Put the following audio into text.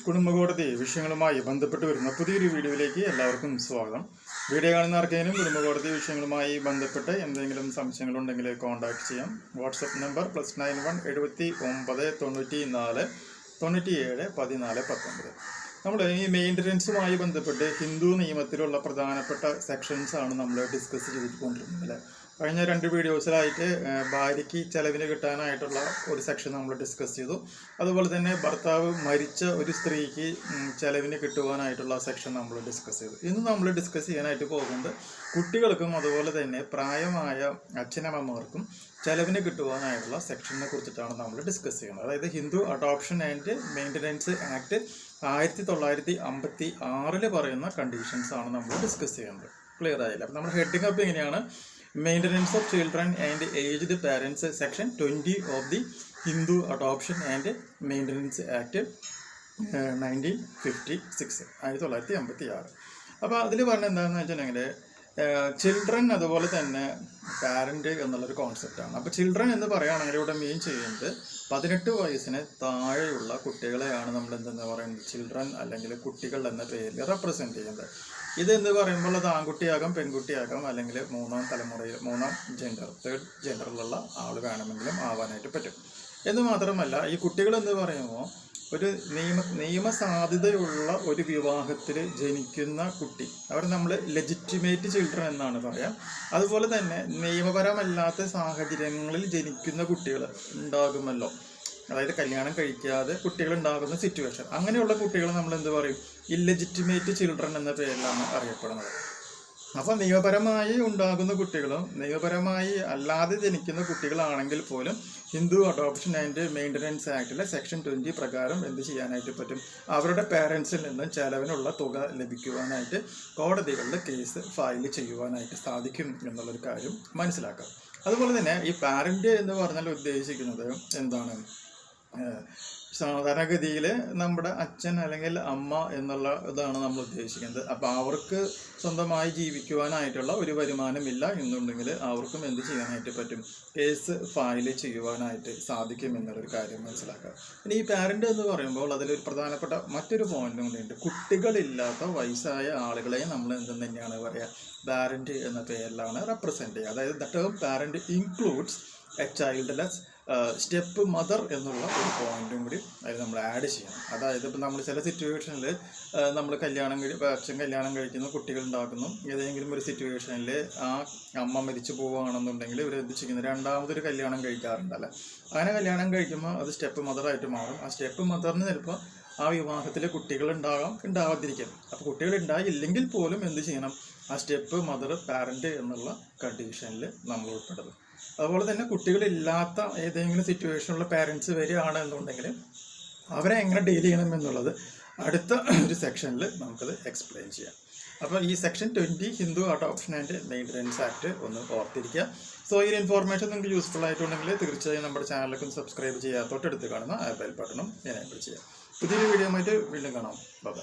കുടുംബകോടതി വിഷയങ്ങളുമായി ബന്ധപ്പെട്ട് വരുന്ന പുതിയൊരു വീഡിയോയിലേക്ക് എല്ലാവർക്കും സ്വാഗതം. വീഡിയോ കാണുന്ന ആർക്കെങ്കിലും കുടുംബകോടതി വിഷയങ്ങളുമായി ബന്ധപ്പെട്ട് എന്തെങ്കിലും സംശയങ്ങളുണ്ടെങ്കിൽ കോൺടാക്ട് ചെയ്യാം. WhatsApp number plus nine one എഴുപത്തി ഒമ്പത് തൊണ്ണൂറ്റി നാല് തൊണ്ണൂറ്റി ഏഴ് പതിനാല് പത്തൊമ്പത്. നമ്മൾ ഈ മെയിന്റനൻസുമായി ബന്ധപ്പെട്ട് ഹിന്ദു നിയമത്തിലുള്ള പ്രധാനപ്പെട്ട സെക്ഷൻസ് ആണ് നമ്മൾ ഡിസ്കസ് ചെയ്തുകൊണ്ടിരുന്നത് അല്ലേ? കഴിഞ്ഞ രണ്ട് വീഡിയോസിലായിട്ട് ഭാര്യയ്ക്ക് ചെലവിന് കിട്ടാനായിട്ടുള്ള ഒരു സെക്ഷൻ നമ്മൾ ഡിസ്കസ് ചെയ്തു. അതുപോലെ തന്നെ ഭർത്താവ് മരിച്ച ഒരു സ്ത്രീക്ക് ചെലവിന് കിട്ടുവാനായിട്ടുള്ള സെക്ഷൻ നമ്മൾ ഡിസ്കസ് ചെയ്തു. ഇന്ന് നമ്മൾ ഡിസ്കസ് ചെയ്യാനായിട്ട് പോകുന്നത് കുട്ടികൾക്കും അതുപോലെ തന്നെ പ്രായമായ അച്ഛനമ്മമാർക്കും ചെലവിന് കിട്ടുവാനായിട്ടുള്ള സെക്ഷനെ കുറിച്ചിട്ടാണ് നമ്മൾ ഡിസ്കസ് ചെയ്യുന്നത്. അതായത് Hindu adoption and maintenance act ആയിരത്തി തൊള്ളായിരത്തി അമ്പത്തി ആറിൽ പറയുന്ന കണ്ടീഷൻസ് ആണ് നമ്മൾ ഡിസ്കസ് ചെയ്യുന്നത്. ക്ലിയർ ആയില്ല? അപ്പം നമ്മുടെ ഹെഡിങ് അപ്പ് എങ്ങനെയാണ്? Maintenance of children and aged parents section twenty of the Hindu adoption and maintenance act nineteen fifty six ആയിരത്തി തൊള്ളായിരത്തി അമ്പത്തി ആറ് അപ്പോൾ അതിൽ പറഞ്ഞ എന്താണെന്ന് വെച്ചിട്ടുണ്ടെങ്കിൽ ചിൽഡ്രൻ അതുപോലെ തന്നെ പാരന്റ് എന്നുള്ളൊരു കോൺസെപ്റ്റാണ് അപ്പോൾ ചിൽഡ്രൻ എന്ന് പറയുകയാണെങ്കിൽ ഇവിടെ മീൻ ചെയ്യുന്നത് പതിനെട്ട് വയസ്സിന് താഴെയുള്ള കുട്ടികളെയാണ് നമ്മൾ എന്തെന്ന് പറയുന്നത്? ചിൽഡ്രൻ അല്ലെങ്കിൽ കുട്ടികൾ എന്ന പേരിൽ റെപ്രസെന്റ് ചെയ്യുന്നത്. ഇതെന്ന് പറയുമ്പോൾ അത് ആൺകുട്ടിയാകാം പെൺകുട്ടിയാകാം അല്ലെങ്കിൽ മൂന്നാം തലമുറയിൽ മൂന്നാം ജെൻഡർ തേർഡ് ജെൻഡറിലുള്ള ആൾ വേണമെങ്കിലും ആവാനായിട്ട് പറ്റും. എന്ന് മാത്രമല്ല ഈ കുട്ടികൾ എന്ന് പറയുമ്പോൾ ഒരു നിയമ നിയമസാധ്യതയുള്ള ഒരു വിവാഹത്തിൽ ജനിക്കുന്ന കുട്ടി അവർ നമ്മൾ ലെജിറ്റിമേറ്റ് ചിൽഡ്രൻ എന്നാണ് പറയാം. അതുപോലെ തന്നെ നിയമപരമല്ലാത്ത സാഹചര്യങ്ങളിൽ ജനിക്കുന്ന കുട്ടികൾ ഉണ്ടാകുമല്ലോ. അതായത് കല്യാണം കഴിക്കാതെ കുട്ടികൾ ഉണ്ടാകുന്ന സിറ്റുവേഷൻ അങ്ങനെയുള്ള കുട്ടികളെ നമ്മൾ എന്ത് പറയും? ഇല്ലെജിറ്റിമേറ്റ് ചിൽഡ്രൻ എന്ന പേരിലാണ് അറിയപ്പെടുന്നത്. അപ്പോൾ നിയമപരമായി ഉണ്ടാകുന്ന കുട്ടികളും നിയമപരമായി അല്ലാതെ ജനിക്കുന്ന കുട്ടികളാണെങ്കിൽ പോലും ഹിന്ദു അഡോപ്ഷൻ ആൻഡ് മെയിന്റനൻസ് ആക്ടിലെ സെക്ഷൻ ട്വന്റി പ്രകാരം എന്ത് ചെയ്യാനായിട്ട് പറ്റും? അവരുടെ പേരൻസിൽ നിന്നും ചെലവിനുള്ള തുക ലഭിക്കുവാനായിട്ട് കോടതികളിൽ കേസ് ഫയൽ ചെയ്യുവാനായിട്ട് സാധിക്കും എന്നുള്ളൊരു കാര്യം മനസ്സിലാക്കാം. അതുപോലെ തന്നെ ഈ പാരന്റ് എന്ന് പറഞ്ഞാൽ ഉദ്ദേശിക്കുന്നത് എന്താണ്? സാധാരണഗതിയിൽ നമ്മുടെ അച്ഛൻ അല്ലെങ്കിൽ അമ്മ എന്നുള്ള ഇതാണ് നമ്മൾ ഉദ്ദേശിക്കുന്നത്. അപ്പോൾ അവർക്ക് സ്വന്തമായി ജീവിക്കുവാനായിട്ടുള്ള ഒരു വരുമാനമില്ല എന്നുണ്ടെങ്കിൽ അവർക്കും എന്ത് ചെയ്യാനായിട്ട് പറ്റും? കേസ് ഫയൽ ചെയ്യുവാനായിട്ട് സാധിക്കും എന്നുള്ളൊരു കാര്യം മനസ്സിലാക്കുക. ഇനി ഈ പാരന്റ് എന്ന് പറയുമ്പോൾ അതിലൊരു പ്രധാനപ്പെട്ട മറ്റൊരു പോയിന്റും കൂടിയുണ്ട്. കുട്ടികളില്ലാത്ത വയസ്സായ ആളുകളെ നമ്മൾ എന്തെന്ന് തന്നെയാണ് പറയുക പാരന്റ് എന്ന പേരിലാണ് റെപ്രസെന്റ് ചെയ്യുക. അതായത് the term parent includes a childless step mother എന്നുള്ള ഒരു പോയിന്റും കൂടി അതിൽ നമ്മൾ ആഡ് ചെയ്യണം. അതായത് ഇപ്പം നമ്മൾ ചില സിറ്റുവേഷനിൽ നമ്മൾ കല്യാണം കഴി അച്ഛൻ കല്യാണം കഴിക്കുന്നു കുട്ടികൾ ഉണ്ടാക്കുന്നു. ഏതെങ്കിലും ഒരു സിറ്റുവേഷനിൽ ആ അമ്മ മരിച്ചു പോവുകയാണെന്നുണ്ടെങ്കിൽ ഇവർ എന്ത് രണ്ടാമതൊരു കല്യാണം കഴിക്കാറുണ്ടല്ലേ അങ്ങനെ കല്യാണം കഴിക്കുമ്പോൾ അത് സ്റ്റെപ്പ് മദറായിട്ട് മാറും. ആ സ്റ്റെപ്പ് മദറിന് ചിലപ്പോൾ ആ വിവാഹത്തിൽ കുട്ടികൾ ഉണ്ടാകാം ഉണ്ടാവാതിരിക്കാം. അപ്പോൾ കുട്ടികൾ ഉണ്ടായില്ലെങ്കിൽ പോലും എന്ത് ചെയ്യണം? ആ സ്റ്റെപ്പ് മദർ പാരന്റ് എന്നുള്ള കണ്ടീഷനിൽ നമ്മൾ ഉൾപ്പെടുന്നു. അതുപോലെ തന്നെ കുട്ടികളില്ലാത്ത ഏതെങ്കിലും സിറ്റുവേഷനിലുള്ള പാരൻസ് വരികയാണ് എന്നുണ്ടെങ്കിൽ അവരെ എങ്ങനെ ഡീൽ ചെയ്യണം എന്നുള്ളത് അടുത്ത ഒരു സെക്ഷനിൽ നമുക്കത് എക്സ്പ്ലെയിൻ ചെയ്യാം. അപ്പോൾ ഈ section twenty Hindu adoption and maintenance act ഒന്ന് ഓർത്തിരിക്കുക. സോ ഈ ഇൻഫോർമേഷൻ നിങ്ങൾക്ക് യൂസ്ഫുൾ ആയിട്ടുണ്ടെങ്കിൽ തീർച്ചയായും നമ്മുടെ ചാനലിലേക്കും സബ്സ്ക്രൈബ് ചെയ്യുക തൊട്ടടുത്ത് കാണുന്ന ആ ബെൽ ബട്ടണും എനേബിൾ ചെയ്യാം. പുതിയൊരു വീഡിയോ ആയിട്ട് വീണ്ടും കാണാം. ബൈ